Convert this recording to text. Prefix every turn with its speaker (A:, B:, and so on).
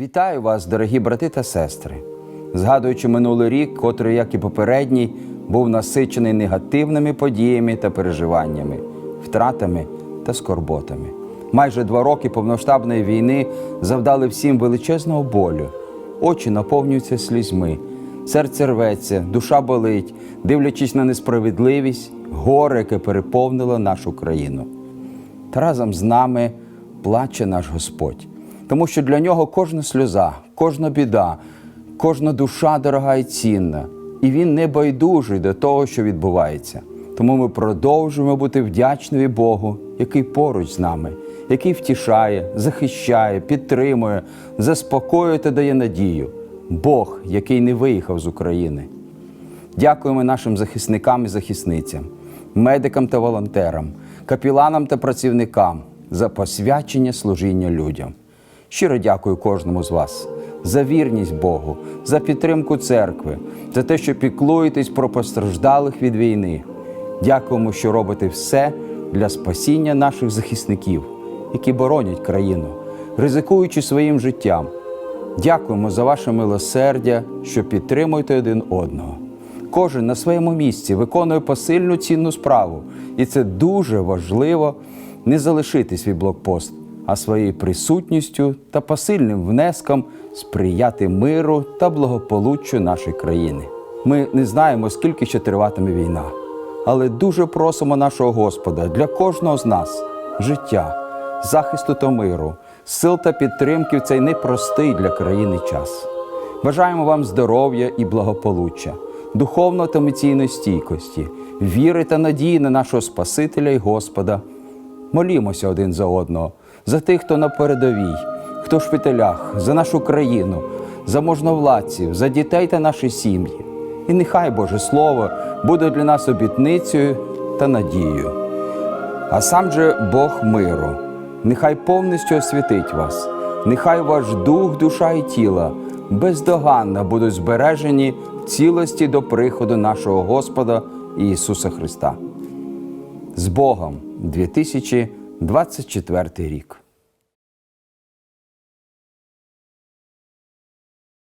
A: Вітаю вас, дорогі брати та сестри. Згадуючи минулий рік, котрий, як і попередній, був насичений негативними подіями та переживаннями, втратами та скорботами. Майже два роки повноштабної війни завдали всім величезного болю. Очі наповнюються слізьми, серце рветься, душа болить, дивлячись на несправедливість, горе, яке переповнило нашу країну. Та разом з нами плаче наш Господь, тому що для нього кожна сльоза, кожна біда, кожна душа дорога і цінна, і він не байдужий до того, що відбувається. Тому ми продовжуємо бути вдячними Богу, який поруч з нами, який втішає, захищає, підтримує, заспокоює та дає надію. Бог, який не виїхав з України. Дякуємо нашим захисникам і захисницям, медикам та волонтерам, капіланам та працівникам за посвячення служіння людям. Щиро дякую кожному з вас за вірність Богу, за підтримку церкви, за те, що піклуєтесь про постраждалих від війни. Дякуємо, що робите все для спасіння наших захисників, які боронять країну, ризикуючи своїм життям. Дякуємо за ваше милосердя, що підтримуєте один одного. Кожен на своєму місці виконує посильну цінну справу, і це дуже важливо не залишити свій блокпост, а своєю присутністю та посильним внеском сприяти миру та благополуччю нашої країни. Ми не знаємо, скільки ще триватиме війна, але дуже просимо нашого Господа для кожного з нас життя, захисту та миру, сил та підтримки в цей непростий для країни час. Бажаємо вам здоров'я і благополуччя, духовної та емоційної стійкості, віри та надії на нашого Спасителя і Господа. Молімося один за одного, за тих, хто на передовій, хто в шпиталях, за нашу країну, за можновладців, за дітей та наші сім'ї. І нехай Боже Слово буде для нас обітницею та надією. А сам же Бог миру, нехай повністю освятить вас, нехай ваш дух, душа і тіло бездоганно будуть збережені в цілості до приходу нашого Господа Ісуса Христа. З Богом 2024 рік.